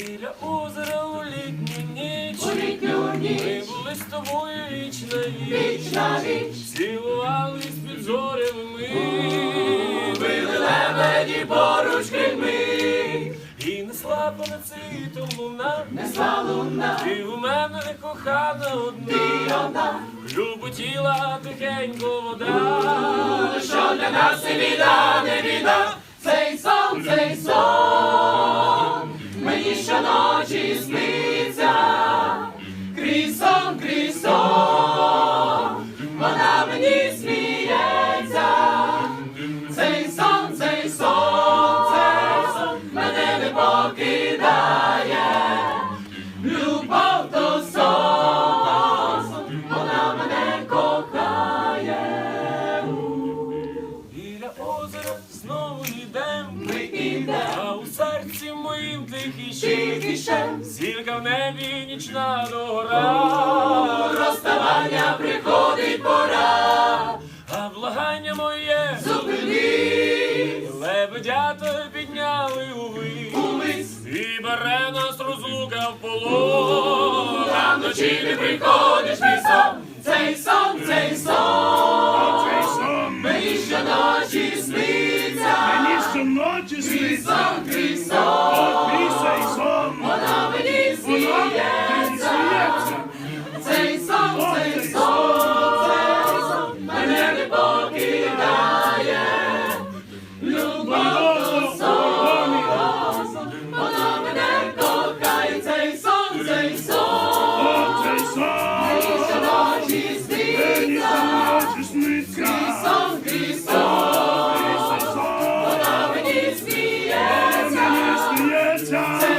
Біля озера у літню ніч У літню ніч. Ми були з тобою віч на Віч віч на віч. Цілувались під зорями ми Били лебеді поруч крильми. І несла понад світом луна Несла луна. Ти у мене кохана Ти одна одна. Люботіла тихенько вода Що для нас не біда, не біда. Цей сон, цей сон. Щоночі сниться. Крізь сон, крізь сон. Вона мені сміється. Ще Зірка в небі нічна догора. Розставання приходить пора. А благання моє Зупини, лебедята підняли умись, І бере нас розлука в полон. А вночі не приходиш мій сон. Цей сон, цей сон, мені щоночі сниться. мені щоночі сниться. сон, крізь сон, time.